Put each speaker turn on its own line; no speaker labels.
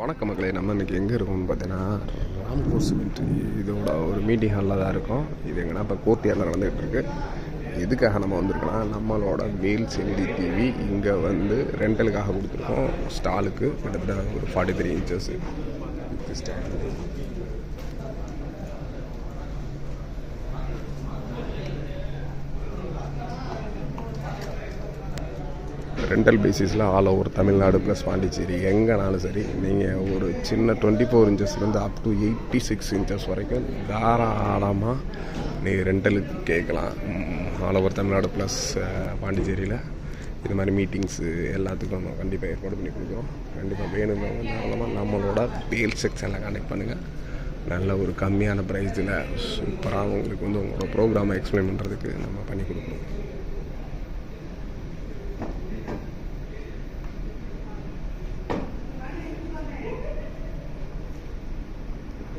வணக்க மக்களே நம்ம இன்றைக்கி எங்கே இருக்கோம்னு பார்த்தீங்கன்னா ராம்கோ சிமெண்ட் இதோட ஒரு மீட்டிங் ஹாலில் தான் இருக்கும். இது எங்கன்னா இப்போ கோர்ட்டியாரில் நடந்துகிட்டு இருக்கு. எதுக்காக நம்ம வந்திருக்கோம்னா நம்மளோட மேல் எல்இடி டிவி இங்கே வந்து ரெண்டலுக்காக கொடுத்துருக்கோம். ஸ்டாலுக்கு கிட்டத்தட்ட ஒரு ஃபார்ட்டி த்ரீ இன்ச்சஸ் ரெண்டல் பேசிஸில் all over Tamil Nadu plus Pondicherry. எங்கேனாலும் சரி நீங்கள் ஒரு சின்ன twenty four இன்ச்சஸ்லேருந்து up to eighty six inches வரைக்கும் தாராளமாக நீங்கள் ரெண்டலுக்கு கேட்கலாம். ஆல் ஓவர் தமிழ்நாடு ப்ளஸ் பாண்டிச்சேரியில் இது மாதிரி மீட்டிங்ஸு எல்லாத்துக்கும் நம்ம கண்டிப்பாக ஏற்பாடு பண்ணி கொடுக்குறோம். கண்டிப்பாக வேணுங்கிறவங்க தாராளமாக நம்மளோட பேல் செக்ஷனில் கனெக்ட் பண்ணுங்கள் நல்ல ஒரு கம்மியான ப்ரைஸில் சூப்பராக உங்களுக்கு வந்து உங்களோட ப்ரோக்ராமை எக்ஸ்பிளைன் பண்ணுறதுக்கு நம்ம பண்ணி கொடுக்குறோம்.